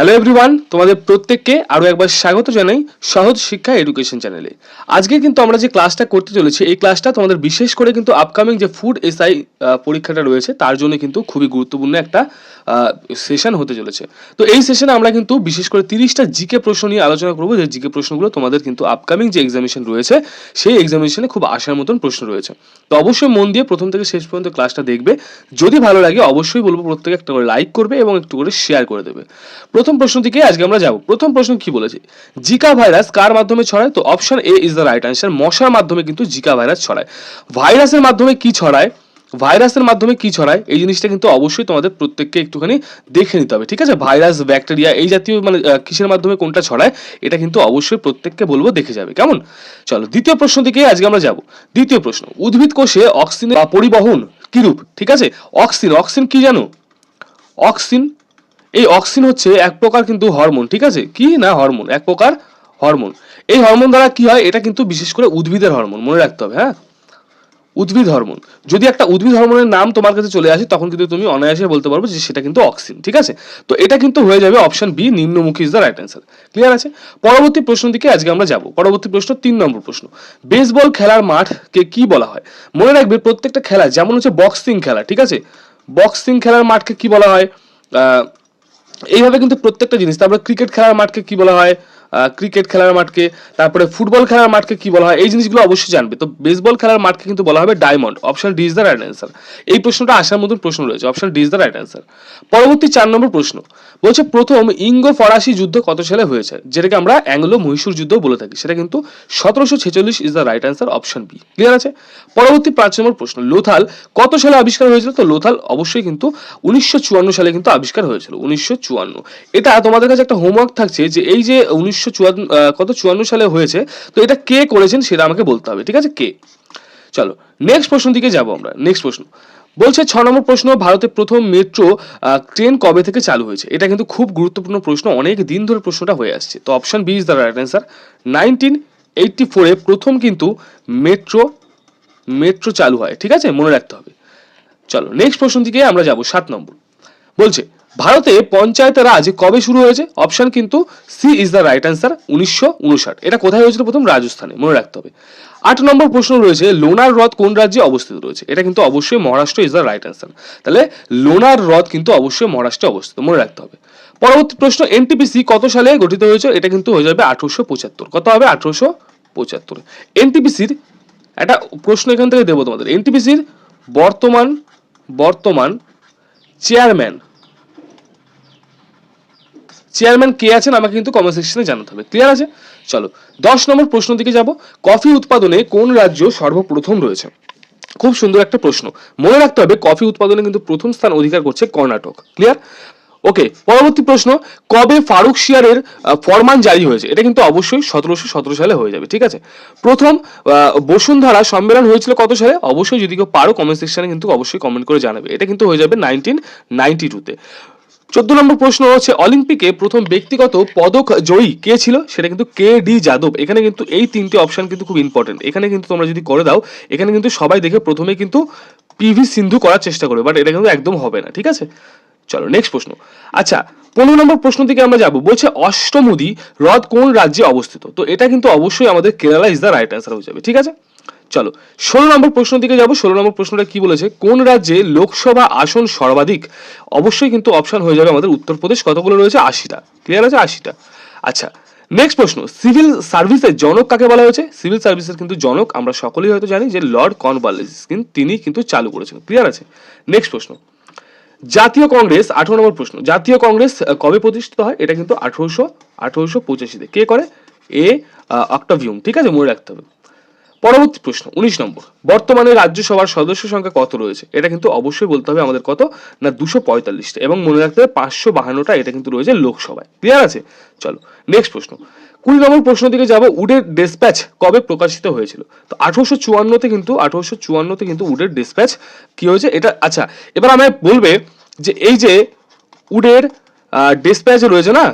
Hello everyone তোমাদের প্রত্যেককে আরও একবার স্বাগত জানাই সহজ শিক্ষা এডুকেশন চ্যানেলে আজকে কিন্তু আমরা যে ক্লাসটা করতে চলেছি, এই ক্লাসটা তোমাদের বিশেষ করে কিন্তু আপকামিং যে ফুড এসআই পরীক্ষাটা রয়েছে, তার জন্য কিন্তু খুবই গুরুত্বপূর্ণ একটা সেশন হতে চলেছে। তো এই সেশনে আমরা কিন্তু বিশেষ করে তিরিশটা জিকে প্রশ্ন নিয়ে আলোচনা করব। যে জিকে প্রশ্নগুলো তোমাদের কিন্তু আপকামিং যে এক্সামিনেশন রয়েছে, সেই এক্সামিনেশনে খুব আসার মতন প্রশ্ন রয়েছে। তো অবশ্যই মন দিয়ে প্রথম থেকে শেষ পর্যন্ত ক্লাসটা দেখবে। যদি ভালো লাগে অবশ্যই বলব প্রত্যেকে একটা করে লাইক করবে এবং একটু করে শেয়ার করে দেবে। প্রথম প্রশ্ন থেকে আজকে আমরা যাব। প্রথম প্রশ্ন কি বলেছে? জিকা ভাইরাস কার মাধ্যমে ছড়ায়? তো option A is the right answer মশার মাধ্যমে কিন্তু জিকা ভাইরাস ছড়ায়। ভাইরাসের মাধ্যমে কি ছড়ায়? ভাইরাসের মাধ্যমে কি ছড়ায়, এই জিনিসটা কিন্তু অবশ্যই তোমাদের প্রত্যেককে একটুখানি দেখে নিতে হবে, ঠিক আছে? ভাইরাস, ব্যাকটেরিয়া, এই জাতীয় মানে কিসের মাধ্যমে কোনটা ছড়ায়, এটা কিন্তু অবশ্যই প্রত্যেককে বলব দেখে যাবে, কেমন? চলো, দ্বিতীয় প্রশ্ন দিকে আজকে আমরা যাব। দ্বিতীয় প্রশ্ন, উদ্ভিদ কোষে অক্সিজেন পরিবহন কিরূপ, ঠিক আছে? অক্সিন অক্সিন কি জানো? অক্সিন এই অক্সিন হচ্ছে এক প্রকার কিন্তু হরমোন, ঠিক আছে? কি না হরমোন? এক প্রকার হরমোন। এই হরমোন দ্বারা কি হয়? এটা কিন্তু বিশেষ করে উদ্ভিদের হরমোন, মনে রাখতে হবে হ্যাঁ? উদ্ভিদ হরমোন। যদি একটা উদ্ভিদ হরমোনের নাম তোমার কাছে চলে আসে, তখন কিন্তু তুমি অনায়াসে বলতে পারবে যে সেটা কিন্তু অক্সিন ঠিক আছে? তো এটা কিন্তু হয়ে যাবে অপশন বি, নিম্নমুখী is the right answer clear আছে? পরবর্তী প্রশ্ন দিকে আজকে আমরা যাব। পরবর্তী প্রশ্ন তিন নম্বর প্রশ্ন। বেসবল খেলার মাঠকে কি বলা হয়? মনে রাখবে প্রত্যেকটা খেলা, যেমন হচ্ছে বক্সিং খেলা, ঠিক আছে? বক্সিং খেলার মাঠকে কি বলা হয়? এইভাবে কিন্তু প্রত্যেকটা জিনিস। তারপরে ক্রিকেট খেলার মাঠকে কি বলা হয়? ক্রিকেট খেলার মাঠকে, তারপরে ফুটবল খেলার মাঠকে কি বলা হয়, এই জিনিসগুলো অবশ্যই জানবে। তো বেসবল খেলার মাঠকে কিন্তু বলা হবে diamond option D is the right answer এই প্রশ্নটা আসার মতন প্রশ্ন রয়েছে option D is the right answer পরবর্তী চার নম্বর প্রশ্ন, বলছে প্রথম ইঙ্গ ফরাসি যুদ্ধ কত সালে হয়েছে, যেটাকে আমরা অ্যাংলো মহীশূর যুদ্ধ বলে থাকি, সেটা কিন্তু সতেরোশো ছেচল্লিশ is the right answer option B clear আছে? পরবর্তী পাঁচ নম্বর প্রশ্ন, লোথাল কত সালে আবিষ্কার হয়েছিল? তো লোথাল অবশ্যই কিন্তু উনিশশো চুয়ান্ন সালে কিন্তু আবিষ্কার হয়েছিল, উনিশশো চুয়ান্ন। এটা তোমাদের কাছে একটা হোমওয়ার্ক থাকছে যে এই যে উনিশশো চুয়ান্ন কত? চুয়ান্ন সালে হয়েছে। তো এটা কে করেছেন সেটা আমাকে বলতে হবে, ঠিক আছে? কে? চলো নেক্সট প্রশ্ন দিকে যাব আমরা। নেক্সট প্রশ্ন। বলছে, ছ নম্বর প্রশ্ন, ভারতে প্রথম মেট্রো ট্রেন কবে থেকে চালু হয়েছে? এটা কিন্তু খুব গুরুত্বপূর্ণ প্রশ্ন, অনেক দিন ধরে প্রশ্নটা হয়ে আসছে। তো option B is the right answer nineteen eighty ফোরে প্রথম কিন্তু মেট্রো মেট্রো চালু হয়, ঠিক আছে? মনে রাখতে হবে। চলো নেক্সট প্রশ্ন দিকে আমরা যাব, সাত নম্বর। বলছে ভারতে পঞ্চায়েত রাজ কবে শুরু হয়েছে? অপশন কিন্তু C is the right answer উনিশশো উনষাট। এটা কোথায় হয়েছিল প্রথম? রাজস্থানে, মনে রাখতে হবে। আট নম্বর প্রশ্ন রয়েছে, লোনার হ্রদ কোন রাজ্যে অবস্থিত রয়েছে? এটা কিন্তু অবশ্যই Maharashtra is the right answer তাহলে লোনার হ্রদ কিন্তু অবশ্যই মহারাষ্ট্রে অবস্থিত, মনে রাখতে হবে। পরবর্তী প্রশ্ন এনটিপিসি কত সালে গঠিত হয়েছে? এটা কিন্তু হয়ে যাবে আঠারোশো পঁচাত্তর। কত হবে? আঠারোশো পঁচাত্তর। এনটিপিসির একটা প্রশ্ন এখান থেকে দেবো তোমাদের। এনটিপিসির বর্তমান বর্তমান চেয়ারম্যান চেয়ারম্যান কে আছেন আমাকে কিন্তু কমেন্ট সেকশনে জানাতে হবে। ক্লিয়ার আছে? চলো, দশ নম্বর প্রশ্ন দিকে যাব। কফি উৎপাদনে কোন রাজ্য সর্বপ্রথম রয়েছে? খুব সুন্দর একটা প্রশ্ন। মনে রাখতে হবে, কফি উৎপাদনে কিন্তু প্রথম স্থান অধিকার করছে কর্ণাটক। ক্লিয়ার ওকে পরবর্তী প্রশ্ন, কবে ফারুক শিয়ারের ফরমান জারি হয়েছে? এটা কিন্তু অবশ্যই সতেরোশো সতেরো সালে হয়ে যাবে, ঠিক আছে? প্রথম বসুন্ধরা সম্মেলন হয়েছিল কত সালে? অবশ্যই যদি কেউ পারো কমেন্ট সেকশনে কিন্তু অবশ্যই কমেন্ট করে জানাবে। এটা কিন্তু হয়ে যাবে নাইনটিন নাইনটি টুতে চোদ্দ নম্বর প্রশ্ন হচ্ছে, অলিম্পিকে প্রথম ব্যক্তিগত পদক জয়ী কে ছিল? সেটা কিন্তু কে ডি যাদব। এখানে কিন্তু এই তিনটে অপশন কিন্তু খুব ইম্পর্টেন্ট এখানে কিন্তু তোমরা যদি করে দাও, এখানে কিন্তু সবাই দেখে প্রথমে কিন্তু পিভি সিন্ধু করার চেষ্টা করবে বাট এটা কিন্তু একদম হবে না, ঠিক আছে? চলো নেক্সট প্রশ্ন। আচ্ছা পনেরো নম্বর প্রশ্ন থেকে আমরা যাব, বলছে অষ্টমুদি হ্রদ কোন রাজ্যে অবস্থিত? তো এটা কিন্তু অবশ্যই আমাদের Kerala is the right answer হয়ে যাবে, ঠিক আছে? চলো, ষোলো নম্বর প্রশ্ন দিকে যাব। ষোলো নম্বর প্রশ্নটা কি বলেছে? কোন রাজ্যে লোকসভা আসন সর্বাধিক? অবশ্যই কিন্তু অপশন হয়ে যাবে আমাদের উত্তরপ্রদেশ। কতগুলো রয়েছে? আশিটা। ক্লিয়ার আছে? আশিটা। আচ্ছা নেক্সট প্রশ্ন। সিভিল সার্ভিসের জনক কাকে বলা হয়েছে? সিভিল সার্ভিসের কিন্তু জনক আমরা সকলেই হয়তো জানি যে লর্ড কর্নওয়ালিস কিন্তু তিনি কিন্তু চালু করেছেন। ক্লিয়ার আছে? নেক্সট প্রশ্ন। জাতীয় কংগ্রেস, আঠারো নম্বর প্রশ্ন। জাতীয় কংগ্রেস কবে প্রতিষ্ঠিত হয়? এটা কিন্তু আঠারোশো আঠারোশো পঁচাশিতে। কে করে? এ অক্টাভিউম ঠিক আছে? মনে রাখতে হবে। পরবর্তী প্রশ্ন, উনিশ নম্বর। বর্তমানে রাজ্যসভার সদস্য সংখ্যা কত রয়েছে? এটা কিন্তু অবশ্যই বলতে হবে আমাদের কত? না, দুশো পঁয়তাল্লিশটা। এবং মনে রাখতে হবে পাঁচশো বাহান্নটা এটা কিন্তু রয়েছে লোকসভায়। ক্লিয়ার আছে? চলো নেক্সট প্রশ্ন। কুড়ি নম্বর প্রশ্ন দিকে যাব উডের ডেসপ্যাচ কবে প্রকাশিত হয়েছিল? তো আঠারোশো চুয়ান্নতে কিন্তু, আঠারোশো চুয়ান্নতে কিন্তু উডের ডেসপ্যাচ কি হয়েছে? এটা আচ্ছা এবার আমায় বলবে যে এই যে উডের ডেসপ্যাচ রয়েছে না?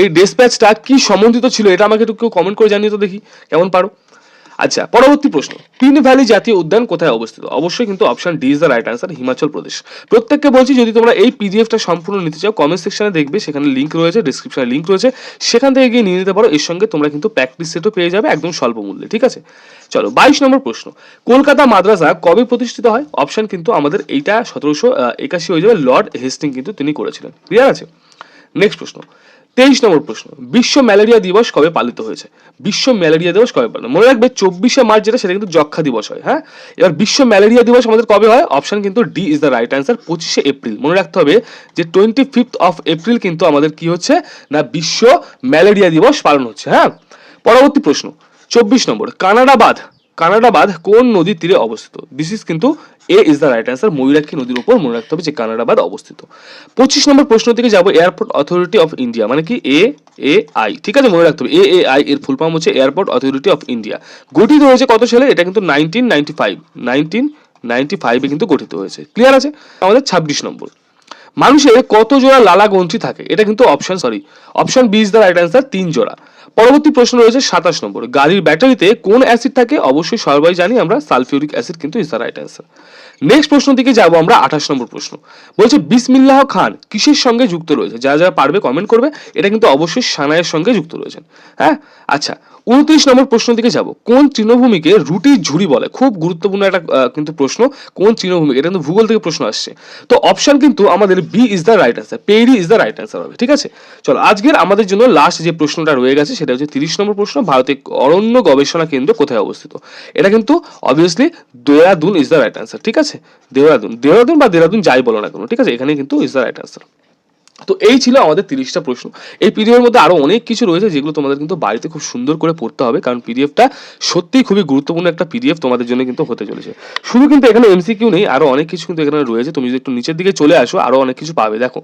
এই ডেসপ্যাচটা কি সম্বন্ধিত ছিল? এটা আমাকে একটু কেউ কমেন্ট করে জানিয়ে তো দেখি। কেমন পারো? আচ্ছা পরবর্তী প্রশ্ন। তিন ভ্যালি জাতীয় উদ্যান কোথায় অবস্থিত? অবশ্যই কিন্তু option D is the right answer Himachal Pradesh. প্রত্যেককে বলছি, যদি তোমরা এই পিডিএফটা সম্পূর্ণ নিতে চাও কমেন্ট সেকশনে দেখবে, সেখানে লিঙ্ক রয়েছে ডিসক্রিপশনে লিঙ্ক রয়েছে। সেখান থেকে গিয়ে নিয়ে নিতে পারো, এর সঙ্গে তোমরা কিন্তু প্র্যাকটিস সেটও পেয়ে যাবে, একদম স্বল্প মূল্যে, ঠিক আছে? চলো, বাইশ নম্বর প্রশ্ন। কলকাতা মাদ্রাসা কবে প্রতিষ্ঠিত হয়? অপশন কিন্তু আমাদের এইটা সতেরোশো একাশি হয়ে যাবে, লর্ড হেস্টিং কিন্তু তিনি করেছিলেন। ক্লিয়ার আছে? নেক্সট প্রশ্ন। তেইশ নম্বর প্রশ্ন, বিশ্ব ম্যালেরিয়া দিবস কবে পালিত হয়েছে? বিশ্ব ম্যালেরিয়া দিবস কবে পালিত মনে রাখবে, চব্বিশে মার্চ যেটা, সেটা কিন্তু যক্ষা দিবস হয় হ্যাঁ? এবার বিশ্ব ম্যালেরিয়া দিবস আমাদের কবে হয়? অপশন কিন্তু D is the right answer পঁচিশে এপ্রিল। মনে রাখতে হবে যে টোয়েন্টি ফিফথ অফ এপ্রিল কিন্তু আমাদের কি হচ্ছে? না, বিশ্ব ম্যালেরিয়া দিবস পালন হচ্ছে হ্যাঁ? পরবর্তী প্রশ্ন, চব্বিশ নম্বর কানাডা বাঁধ কানাডা বাঁধ কোন নদীর তীরে অবস্থিত? দিস ইজ কিন্তু A is the right answer Mayurakshi নদীর উপর মনে রাখতে হবে যে কানাডা বাঁধ অবস্থিত। পঁচিশ নম্বর প্রশ্ন থেকে যাব এয়ারপোর্ট অথরিটি অফ ইন্ডিয়া মানে কি? এ এ আই ঠিক আছে, মনে রাখতে হবে। এ এ আই এর ফুল ফর্ম হচ্ছে এয়ারপোর্ট অথরিটি অফ ইন্ডিয়া গঠিত হয়েছে কত সালে? এটা কিন্তু nineteen ninety five nineteen ninety ফাইভে কিন্তু গঠিত হয়েছে। ক্লিয়ার আছে? আমাদের ছাব্বিশ নম্বর। মানুষের কত জোড়া লালা গ্রন্থি থাকে? এটা কিন্তু option sorry option B is the right answer তিন জোড়া। পরবর্তী প্রশ্ন রয়েছে সাতাশ নম্বর। গাড়ির ব্যাটারিতে কোন অ্যাসিড থাকে? অবশ্যই সবাই জানি আমরা সালফিউরিক অ্যাসিড কিন্তু is the right answer next প্রশ্ন দিকে যাব আমরা আঠাশ নম্বর প্রশ্ন। বলছে, বিসমিল্লাহ খান কিসের সঙ্গে যুক্ত রয়েছে? যারা যারা পারবে কমেন্ট করবে। এটা কিন্তু অবশ্যই সানায়ের সঙ্গে যুক্ত রয়েছেন। হ্যাঁ? আচ্ছা উনত্রিশ নম্বর প্রশ্ন দিকে যাব। কোন তৃণভূমিকে রুটির ঝুড়ি বলে? খুব গুরুত্বপূর্ণ একটা কিন্তু প্রশ্ন, কোন তৃণভূমিকে? এটা কিন্তু ভূগোল থেকে প্রশ্ন আসছে। তো অপশন কিন্তু আমাদের B is the right answer Perry is the right answer হবে, ঠিক আছে? চলো, আজকের আমাদের জন্য লাস্ট যে প্রশ্নটা রয়ে গেছে, সেটা হচ্ছে তিরিশ নম্বর প্রশ্ন ভারতের অরণ্য গবেষণা কেন্দ্র কোথায় অবস্থিত? এটা কিন্তু obviously Dehradun is the right answer ঠিক আছে? দেহরাদুন দেহরাদুন বা দেহরাদুন যাই বলো না কেন, ঠিক আছে? এখানে কিন্তু ইজ দ্য রাইট অ্যান্সার তো এই ছিল আমাদের তিরিশটা প্রশ্ন। এই পিডিএফের মধ্যে আরও অনেক কিছু রয়েছে যেগুলো তোমাদের কিন্তু বাড়িতে খুব সুন্দর করে পড়তে হবে, কারণ পিডিএফটা সত্যিই খুবই গুরুত্বপূর্ণ একটা পিডিএফ তোমাদের জন্য কিন্তু হতে চলেছে। শুধু কিন্তু এখানে এমসিকিউ নেই, আরও অনেক কিছু কিন্তু এখানে রয়েছে। তুমি যদি একটু নিচের দিকে চলে আসো, আরও অনেক কিছু পাবে। দেখো,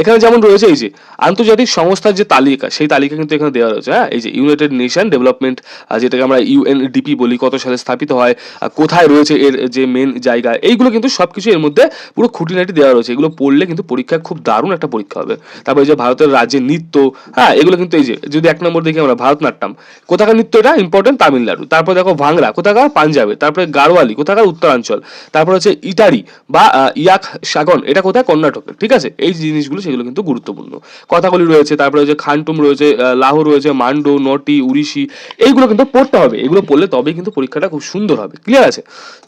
এখানে যেমন রয়েছে এই যে, আন্তর্জাতিক সংস্থার যে তালিকা, সেই তালিকা কিন্তু এখানে দেওয়া রয়েছে হ্যাঁ? এই যে ইউনাইটেড নেশন ডেভেলপমেন্ট যেটাকে আমরা ইউএনডিপি বলি, কত সালে স্থাপিত হয় কোথায় রয়েছে এর যে মেন জায়গা, এইগুলো কিন্তু সবকিছু এর মধ্যে পুরো খুঁটিনাটি দেওয়া রয়েছে। এগুলো পড়লে কিন্তু পরীক্ষা খুব দারুণ একটা পরীক্ষা হবে। তারপরে এই যে ভারতের রাজ্যের নৃত্য হ্যাঁ এগুলো কিন্তু এই যে, যদি এক নম্বর দেখি আমরা ভারতনাট্যম, কোথাকার নৃত্য এটা ইম্পর্টেন্ট তামিলনাড়ু। তারপর দেখো ভাংরা, কোথাকার? পাঞ্জাবে। তারপরে গারোয়ালি কোথাকার? উত্তরাঞ্চল। তারপর হচ্ছে ইটারি বা ইয়াক সাগন, এটা কোথায়? কর্ণাটকের ঠিক আছে? এই জিনিসগুলো, সেগুলো কিন্তু গুরুত্বপূর্ণ। কথাগুলি রয়েছে, তারপরে হচ্ছে খানটুম রয়েছে লাহোর রয়েছে, মান্ডো, নটি, উড়িষ্যি, এইগুলো কিন্তু পড়তে হবে। এগুলো পড়লে তবেই কিন্তু পরীক্ষাটা খুব সুন্দর হবে। ক্লিয়ার আছে?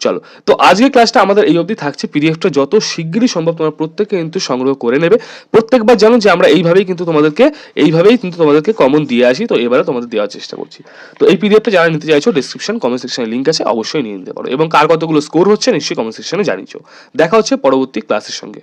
চলো, তো আজকে ক্লাসটা আমাদের এই অবধি থাকছে। পিডিএফটা যত শিগগিরই সম্ভব তোমরা প্রত্যেকে কিন্তু সংগ্রহ করে নেবে। প্রত্যেকবার জানো যে আমরা এইভাবেই কিন্তু তোমাদেরকে, এইভাবেই কিন্তু তোমাদেরকে কমন দিয়ে আসি, তো এবারে তোমাদের দেওয়ার চেষ্টা করছি। তো এই পিডিএফটা যারা নিতে চাইছো ডিসক্রিপশন কমেন্ট সেকশনে লিঙ্ক আছে, অবশ্যই নিয়ে নিতে পারো। এবং কার কতগুলো স্কোর হচ্ছে, নিশ্চয়ই কমেন্ট সেকশনে জানিয়েছো দেখা হচ্ছে পরবর্তী ক্লাসের সঙ্গে।